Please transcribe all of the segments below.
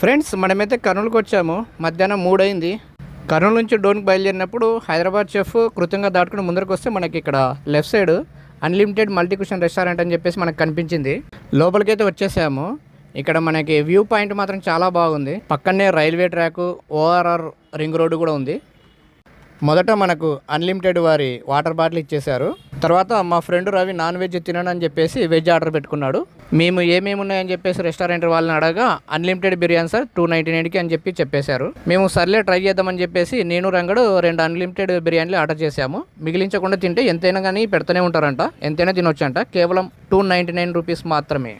Friends మనమైతే కర్నూలుకి వచ్చాము. మధ్యాహ్నం మూడైంది. కర్నూలు నుంచి డోన్కి బయలుదేరినప్పుడు హైదరాబాద్ చెఫ్ కృతంగా దాటుకుని ముందరకు వస్తే మనకి ఇక్కడ left side unlimited multi cuisine restaurant అని చెప్పేసి మనకు కనిపించింది. లోపలికైతే వచ్చేసాము. ఇక్కడ మనకి వ్యూ పాయింట్ మాత్రం చాలా బాగుంది. పక్కనే railway track ORR ring road కూడా ఉంది. మొదట మనకు అన్లిమిటెడ్ వారి వాటర్ బాటిల్ ఇచ్చేశారు. తర్వాత మా ఫ్రెండ్ రవి నాన్ వెజ్ తినను అని చెప్పేసి వెజ్ ఆర్డర్ పెట్టుకున్నాడు. మేము ఏమేమి ఉన్నాయని చెప్పేసి రెస్టారెంట్ వాళ్ళని అడగా unlimited biryani sir two ninety నైన్కి అని చెప్పి చెప్పేశారు. మేము సర్లే ట్రై చేద్దామని చెప్పేసి నేను రంగడు రెండు అన్లిమిటెడ్ బిర్యానీలు ఆర్డర్ చేశాము. మిగిలించకుండా తింటే ఎంతైనా కానీ పెడుతూనే ఉంటారంట ఎంతైనా తినొచ్చంట. కేవలం టూ నైంటీ నైన్ రూపీస్ మాత్రమే.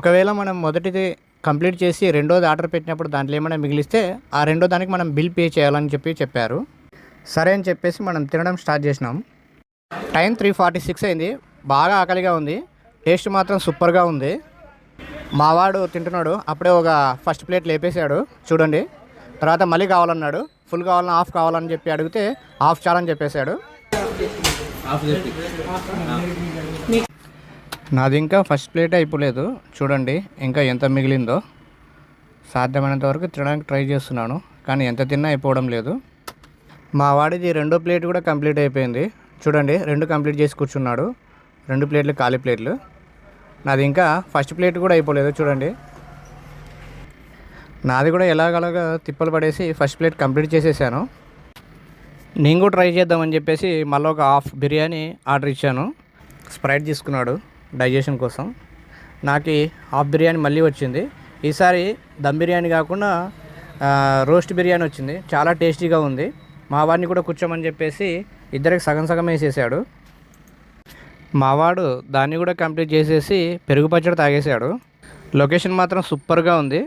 ఒకవేళ మనం మొదటిది కంప్లీట్ చేసి రెండోది ఆర్డర్ పెట్టినప్పుడు దాంట్లో ఏమైనా మిగిలిస్తే ఆ రెండో దానికి మనం బిల్ పే చేయాలని చెప్పి చెప్పారు. సరే అని చెప్పేసి మనం తినడం స్టార్ట్ చేసినాం. టైం త్రీ ఫార్టీ సిక్స్ అయింది. బాగా ఆకలిగా ఉంది. టేస్ట్ మాత్రం సూపర్గా ఉంది. మావాడు తింటున్నాడు. అప్పుడే ఒక ఫస్ట్ ప్లేట్ లేపేశాడు. చూడండి. తర్వాత మళ్ళీ కావాలన్నాడు. ఫుల్ కావాలని హాఫ్ కావాలని చెప్పి అడిగితే హాఫ్ చాలని చెప్పేశాడు. నాది ఇంకా ఫస్ట్ ప్లేట్ అయిపోలేదు. చూడండి ఇంకా ఎంత మిగిలిందో. సాధ్యమైనంత వరకు తినడానికి ట్రై చేస్తున్నాను. కానీ ఎంత తిన్నా అయిపోవడం లేదు. మా వాడిది రెండో ప్లేట్ కూడా కంప్లీట్ అయిపోయింది. చూడండి రెండు కంప్లీట్ చేసి కూర్చున్నాడు. రెండు ప్లేట్లు ఖాళీ ప్లేట్లు. నాది ఇంకా ఫస్ట్ ప్లేట్ కూడా అయిపోలేదు చూడండి. నాది కూడా ఎలాగలాగా తిప్పలు పడేసి ఫస్ట్ ప్లేట్ కంప్లీట్ చేసేసాను. నేను కూడా ట్రై చేద్దామని చెప్పేసి మళ్ళీ ఒక హాఫ్ బిర్యానీ ఆర్డర్ ఇచ్చాను. స్ప్రైట్ తీసుకున్నాడు డైజెషన్ కోసం. నాకు హాఫ్ బిర్యానీ మళ్ళీ వచ్చింది. ఈసారి దమ్ బిర్యానీ కాకుండా రోస్ట్ బిర్యానీ వచ్చింది. చాలా టేస్టీగా ఉంది. మా వారిని కూడా కూర్చోమని చెప్పేసి ఇద్దరికి సగం సగం వేసేసాడు. మావాడు దాన్ని కూడా కంప్లీట్ చేసేసి పెరుగు పచ్చడి తాగేశాడు లొకేషన్ మాత్రం సూపర్గా ఉంది.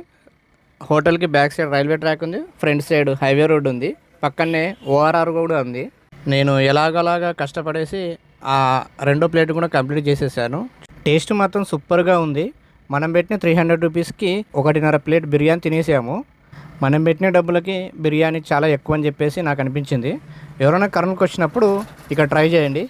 హోటల్కి బ్యాక్ సైడ్ రైల్వే ట్రాక్ ఉంది ఫ్రంట్ సైడ్ హైవే రోడ్ ఉంది పక్కనే ఓఆర్ఆర్ కూడా ఉంది. నేను ఎలాగలాగా కష్టపడేసి ఆ రెండో ప్లేట్ కూడా కంప్లీట్ చేసేసాను. టేస్ట్ మాత్రం సూపర్గా ఉంది. మనం పెట్టిన త్రీ హండ్రెడ్ రూపీస్కి ఒకటిన్నర ప్లేట్ బిర్యానీ తినేసాము. మనం పెట్టిన డబ్బులకి బిర్యానీ చాలా ఎక్కువ అని చెప్పేసి నాకు అనిపించింది. ఎవరైనా కరెంట్కి వచ్చినప్పుడు ఇక్కడ ట్రై చేయండి.